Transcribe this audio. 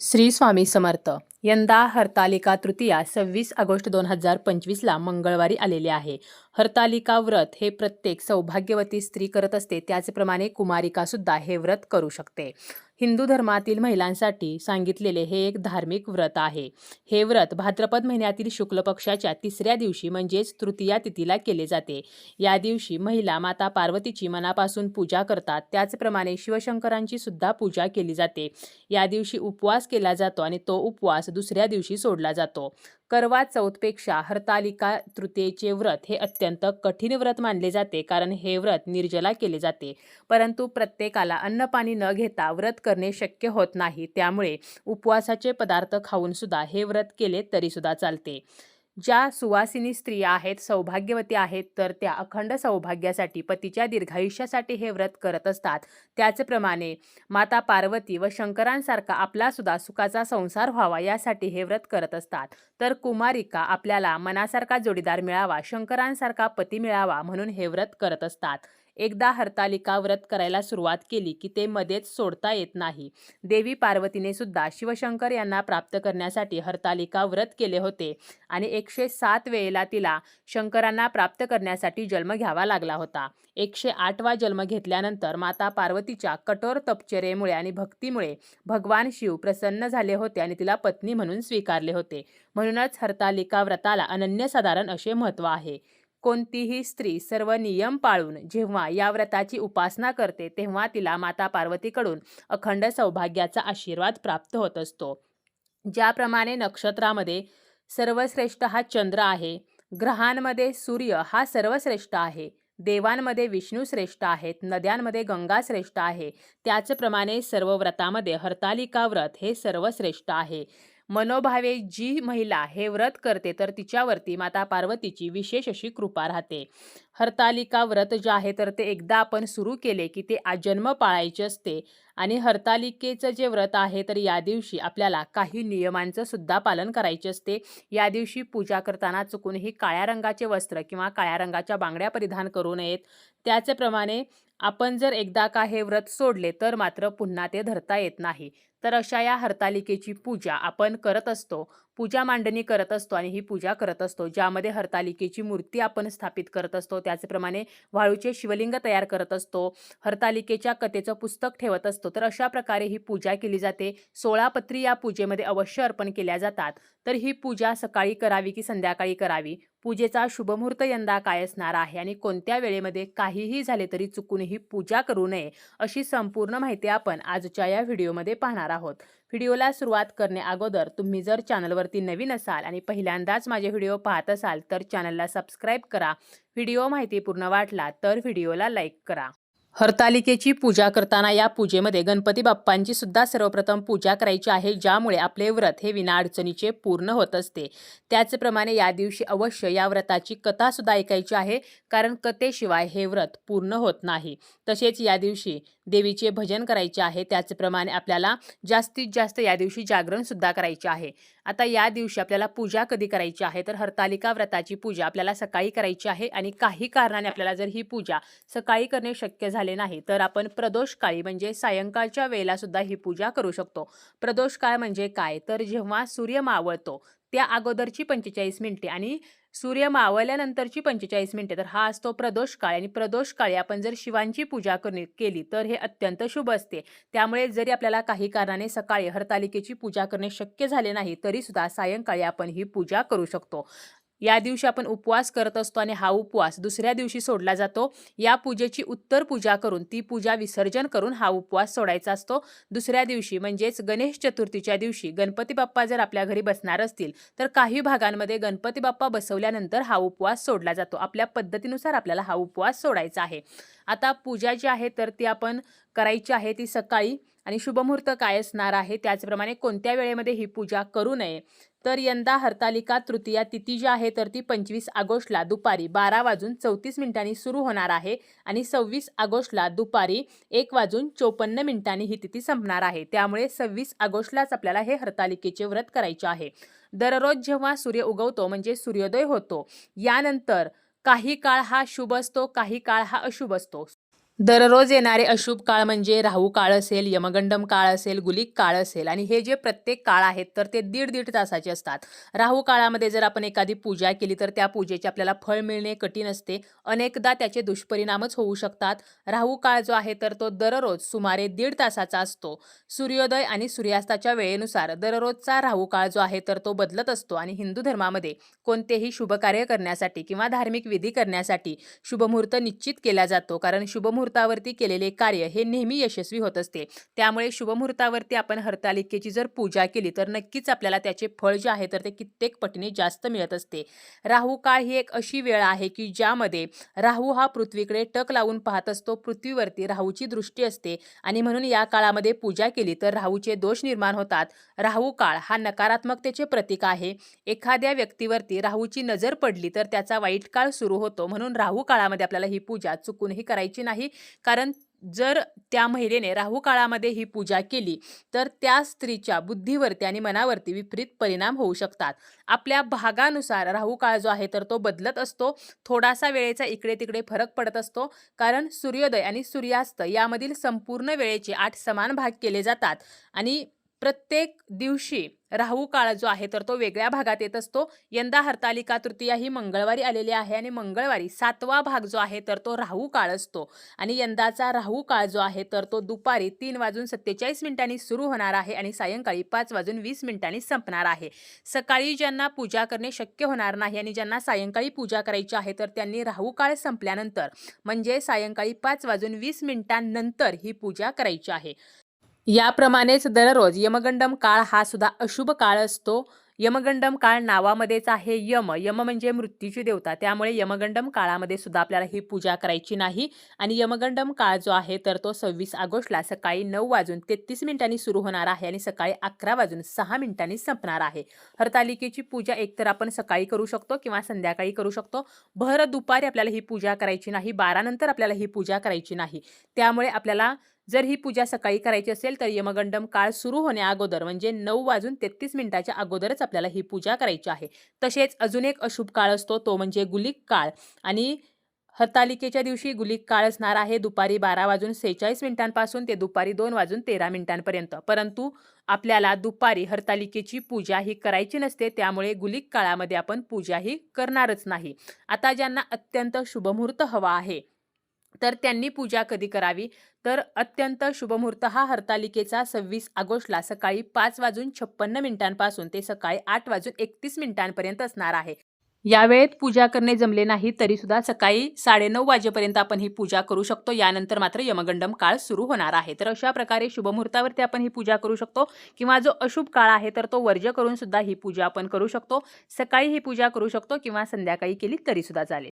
श्री स्वामी समर्थ. यंदा हरतालिका तृतीया सव्वीस ऑगस्ट दोन हजार पंचवीसला मंगळवारी आलेले आहे. हरतालिका व्रत हे प्रत्येक सौभाग्यवती स्त्री करत असते त्याचप्रमाणे कुमारिका सुद्धा हे व्रत करू शकते. हिंदू धर्मातील महिलांसाठी सांगितलेले हे एक धार्मिक व्रत आहे. हे व्रत भाद्रपद महिन्यातील शुक्ल पक्षाच्या तिसऱ्या दिवशी म्हणजेच तृतीया तिथीला केले जाते. या दिवशी महिला माता पार्वतीची मनापासून पूजा करतात. त्याचप्रमाणे शिवशंकरांची सुद्धा पूजा केली जाते. या दिवशी उपवास केला जातो आणि तो उपवास दुसऱ्या दिवशी सोडला जातो. करवा चौथपेक्षा हरतालिका तृतीयेचे व्रत हे अत्यंत कठीण व्रत मानले जाते कारण हे व्रत निर्जला केले जाते. परंतु प्रत्येकाला अन्नपाणी न घेता व्रत करणे शक्य होत नाही. त्यामुळे उपवासाचे पदार्थ खाऊनसुद्धा हे व्रत केले तरीसुद्धा चालते. ज्या सुवासिनी स्त्रिया आहेत सौभाग्यवती आहेत तर त्या अखंड सौभाग्यासाठी पतीच्या दीर्घायुष्यासाठी हे व्रत करत असतात. त्याचप्रमाणे माता पार्वती व शंकरांसारखा आपलासुद्धा सुखाचा संसार व्हावा यासाठी हे व्रत करत असतात. तर कुमारिका आपल्याला मनासारखा जोडीदार मिळावा शंकरांसारखा पती मिळावा म्हणून हे व्रत करत असतात. एकदा हरतालिका व्रत करायला सुरुवात केली की ते मध्येच सोडता येत नाही. देवी पार्वतीने सुद्धा शिवशंकर यांना प्राप्त करण्यासाठी हरतालिका व्रत केले होते आणि एकशे सात वेळेला तिला शंकरांना प्राप्त करण्यासाठी जन्म घ्यावा लागला होता. एकशे आठवा जन्म घेतल्यानंतर माता पार्वतीच्या कठोर तपचरेमुळे आणि भक्तीमुळे भगवान शिव प्रसन्न झाले होते आणि तिला पत्नी म्हणून स्वीकारले होते. म्हणूनच हरतालिका व्रताला अनन्यसाधारण असे महत्त्व आहे. कोणतीही स्त्री सर्व नियम पाळून जेव्हा या व्रताची उपासना करते तेव्हा तिला माता पार्वतीकडून अखंड सौभाग्याचा आशीर्वाद प्राप्त होत असतो. ज्याप्रमाणे नक्षत्रामध्ये सर्वश्रेष्ठ हा चंद्र आहे ग्रहांमध्ये सूर्य हा सर्वश्रेष्ठ आहे देवांमध्ये विष्णू श्रेष्ठ आहेत नद्यांमध्ये गंगा श्रेष्ठ आहे त्याचप्रमाणे सर्व व्रतामध्ये हरतालिका व्रत हे सर्वश्रेष्ठ आहे. मनोभावे जी महिला हे व्रत करते तर तिच्यावरती माता पार्वतीची विशेष अशी कृपा राहते. हरतालिका व्रत जे आहे तर ते एकदा आपण सुरू केले की ते आजन्म पाळायचे असते. आणि हरतालिकेचं जे व्रत आहे तर या दिवशी आपल्याला काही नियमांचं सुद्धा पालन करायचे असते. या दिवशी पूजा करताना चुकूनही काळ्या रंगाचे वस्त्र किंवा काळ्या रंगाच्या बांगड्या परिधान करू नयेत. त्याचप्रमाणे आपण जर एकदा का हे व्रत सोडले तर मात्र पुन्हा ते धरता येत नाही. तर अशा या हरतालिकेची पूजा आपण करत असतो. पूजा मांडणी करत असतो आणि ही पूजा करत असतो ज्यामध्ये हरतालिकेची मूर्ती आपण स्थापित करत असतो. त्याचप्रमाणे वाळूचे शिवलिंग तयार करत असतो. हरतालिकेच्या कथेचं पुस्तक ठेवत असतो. तर अशा प्रकारे ही पूजा केली जाते. सोळा पत्री या पूजेमध्ये अवश्य अर्पण केल्या जातात. तर ही पूजा सकाळी करावी की संध्याकाळी करावी? पूजेचा शुभमुहूर्त यंदा काय असणार आहे आणि कोणत्या वेळेमध्ये काहीही झाले तरी चुकूनही पूजा करू नये अशी संपूर्ण माहिती आपण आजच्या या व्हिडिओमध्ये पाहणार आहोत. व्हिडिओला सुरुवात करणे अगोदर तुम्ही जर चॅनलवरती नवीन असाल आणि पहिल्यांदाच माझे व्हिडिओ पाहत असाल तर चॅनलला सबस्क्राईब करा. व्हिडिओ माहितीपूर्ण वाटला तर व्हिडिओला लाईक करा. हरतालिकेची पूजा करताना या पूजेमध्ये गणपती बाप्पांची सुद्धा सर्वप्रथम पूजा करायची आहे ज्यामुळे आपले व्रत हे विनाअडचणीचे पूर्ण होत असते. त्याचप्रमाणे या दिवशी अवश्य या व्रताची कथा सुद्धा ऐकायची आहे कारण कथेशिवाय हे व्रत पूर्ण होत नाही. तसेच या दिवशी देवीचे भजन करायचे आहे त्याचप्रमाणे आपल्याला जास्तीत जास्त या दिवशी जागरण सुद्धा करायचे आहे. आता या दिवशी आपल्याला पूजा कधी करायची आहे? तर हरतालिका व्रताची पूजा आपल्याला सकाळी करायची आहे आणि काही कारणाने आपल्याला जर ही पूजा सकाळी करणे शक्य झाले नाही तर आपण प्रदोष काळी म्हणजे सायंकाळच्या वेळेला सुद्धा ही पूजा करू शकतो. प्रदोष काळ म्हणजे काय? तर जेव्हा सूर्य मावळतो त्या अगोदरची पंचेचाळीस मिनिटे आणि सूर्य मावळल्यानंतरची पंचेचाळीस मिनिटे तर हा असतो प्रदोष काळ. आणि प्रदोष काळी आपण जर शिवांची पूजा करणे केली तर हे अत्यंत शुभ असते. त्यामुळे जरी आपल्याला काही कारणाने सकाळी हरतालिकेची पूजा करणे शक्य झाले नाही तरी सुद्धा सायंकाळी आपण ही पूजा करू शकतो. या दिवशी आपण उपवास करत असतो आणि हा उपवास दुसऱ्या दिवशी सोडला जातो. या पूजेची उत्तर पूजा करून ती पूजा विसर्जन करून हा उपवास सोडायचा असतो. दुसऱ्या दिवशी म्हणजेच गणेश चतुर्थीच्या दिवशी गणपती बाप्पा जर आपल्या घरी बसणार असतील तर काही भागांमध्ये गणपती बाप्पा बसवल्यानंतर हा उपवास सोडला जातो. आपल्या पद्धतीनुसार आपल्याला हा उपवास सोडायचा आहे. आता पूजा जी आहे तर ती आपण करायची आहे ती सकाळी आणि शुभमुहूर्त काय असणार आहे? त्याचप्रमाणे कोणत्या वेळेमध्ये ही पूजा करू नये? तर यंदा हरतालिका तृतीया तिथी जी आहे तर ती पंचवीस ऑगस्टला दुपारी बारा वाजून चौतीस मिनिटांनी सुरू होणार आहे आणि सव्वीस ऑगस्टला दुपारी एक वाजून चोपन्न मिनिटांनी ही तिथी संपणार आहे. त्यामुळे सव्वीस ऑगस्टलाच आपल्याला हे हरतालिकेचे व्रत करायचे आहे. दररोज जेव्हा सूर्य उगवतो म्हणजे सूर्योदय होतो यानंतर काही काळ हा शुभ असतो काही काळ हा अशुभ असतो. दररोज येणारे अशुभ काळ म्हणजे राहू काळ असेल यमगंडम काळ असेल गुलिक काळ असेल. आणि हे जे प्रत्येक काळ आहेत तर ते दीड दीड तासाचे असतात. राहू काळामध्ये जर आपण एखादी पूजा केली तर त्या पूजेचे आपल्याला फळ मिळणे कठीण असते. अनेकदा त्याचे दुष्परिणामच होऊ शकतात. राहू काळ जो आहे तर तो दररोज सुमारे दीड तासाचा असतो. सूर्योदय आणि सूर्यास्ताच्या वेळेनुसार दररोजचा राहू काळ जो आहे तर तो बदलत असतो. आणि हिंदू धर्मामध्ये कोणतेही शुभकार्य करण्यासाठी किंवा धार्मिक विधी करण्यासाठी शुभमुहूर्त निश्चित केला जातो. कारण शुभमुहूर्तावरती केलेले कार्य हे नेहमी यशस्वी होत असते. त्यामुळे शुभमुहूर्तावरती आपण हरतालिकेची जर पूजा केली तर नक्कीच आपल्याला त्याचे फळ जे आहे तर ते कित्येक पटीने जास्त मिळत असते. राहू काळ ही एक अशी वेळ आहे की ज्यामध्ये राहू हा पृथ्वीकडे टक लावून पाहत असतो पृथ्वीवरती राहूची दृष्टी असते आणि म्हणून या काळामध्ये पूजा केली तर राहूचे दोष निर्माण होतात. राहू काळ हा नकारात्मकतेचे प्रतीक आहे. एखाद्या व्यक्तीवरती राहूची नजर पडली तर त्याचा वाईट काळ सुरू होतो. म्हणून राहू काळामध्ये आपल्याला ही पूजा चुकूनही करायची नाही कारण जर त्या महिलेने राहू काळामध्ये ही पूजा केली तर त्या स्त्रीच्या बुद्धीवरती आणि मनावरती विपरीत परिणाम होऊ शकतात. आपल्या भागानुसार राहू काळ जो आहे तर तो बदलत असतो. थोडासा वेळेचा इकडे तिकडे फरक पडत असतो कारण सूर्योदय आणि सूर्यास्त यामधील संपूर्ण वेळेचे आठ समान भाग केले जातात. आणि प्रत्येक दिवशी राहू काळ जो आहे तर तो वेगळ्या भागात येत असतो. यंदा हरतालिका तृतीया ही मंगळवारी आलेली आहे आणि मंगळवारी सातवा भाग जो आहे तर तो राहू काळ असतो. आणि यंदाचा राहू काळ जो आहे तर तो दुपारी तीन वाजून सत्तेचाळीस मिनिटांनी सुरू होणार आहे आणि सायंकाळी पाच वाजून वीस मिनिटांनी संपणार आहे. सकाळी ज्यांना पूजा करणे शक्य होणार नाही आणि ज्यांना सायंकाळी पूजा करायची आहे तर त्यांनी राहू काळ संपल्यानंतर म्हणजे सायंकाळी पाच वाजून वीस मिनिटांनंतर ही पूजा करायची आहे. याप्रमाणेच दररोज यमगंडम काळ हा सुद्धा अशुभ काळ असतो. यमगंडम काळ नावामध्येच आहे यम. यम म्हणजे मृत्यूची देवता. त्यामुळे यमगंडम काळामध्ये सुद्धा आपल्याला ही पूजा करायची नाही. आणि यमगंडम काळ जो आहे तर तो सव्वीस ऑगस्टला सकाळी नऊ वाजून तेहतीस मिनिटांनी सुरू होणार आहे आणि सकाळी अकरा वाजून सहा मिनिटांनी संपणार आहे. हरतालिकेची पूजा एकतर आपण सकाळी करू शकतो किंवा संध्याकाळी करू शकतो. भर दुपारी आपल्याला ही पूजा करायची नाही. बारानंतर आपल्याला ही पूजा करायची नाही. त्यामुळे आपल्याला जर ही पूजा सकाळी करायची असेल तर यमगंडम काळ सुरू होण्याअगोदर म्हणजे नऊ वाजून तेहतीस मिनिटाच्या अगोदरच आपल्याला ही पूजा करायची आहे. तसेच अजून एक अशुभ काळ असतो तो म्हणजे गुलिक काळ. आणि हरतालिकेच्या दिवशी गुलिक काळ असणार आहे दुपारी बारा वाजून सेहेचाळीस मिनिटांपासून ते दुपारी दोन वाजून तेरा मिनिटांपर्यंत. परंतु आपल्याला दुपारी हरतालिकेची पूजा ही करायची नसते त्यामुळे गुलिक काळामध्ये आपण पूजा ही करणारच नाही. आता ज्यांना अत्यंत शुभमुहूर्त हवा आहे तर त्यांनी पूजा कधी करावी? तर अत्यंत शुभमुहूर्त हा हरतालिकेचा सव्वीस ऑगस्टला सकाळी पाच वाजून छप्पन्न मिनिटांपासून ते सकाळी आठ वाजून एकतीस मिनिटांपर्यंत असणार आहे. या वेळेत पूजा करणे जमले नाही तरी सुद्धा सकाळी साडेनऊ वाजेपर्यंत आपण ही पूजा करू शकतो. यानंतर मात्र यमगंडम काळ सुरू होणार आहे. तर अशा प्रकारे शुभमुहूर्तावरती आपण ही पूजा करू शकतो किंवा जो अशुभ काळ आहे तर तो वर्ज्य करून सुद्धा ही पूजा आपण करू शकतो. सकाळी ही पूजा करू शकतो किंवा संध्याकाळी केली तरी सुद्धा चालेल.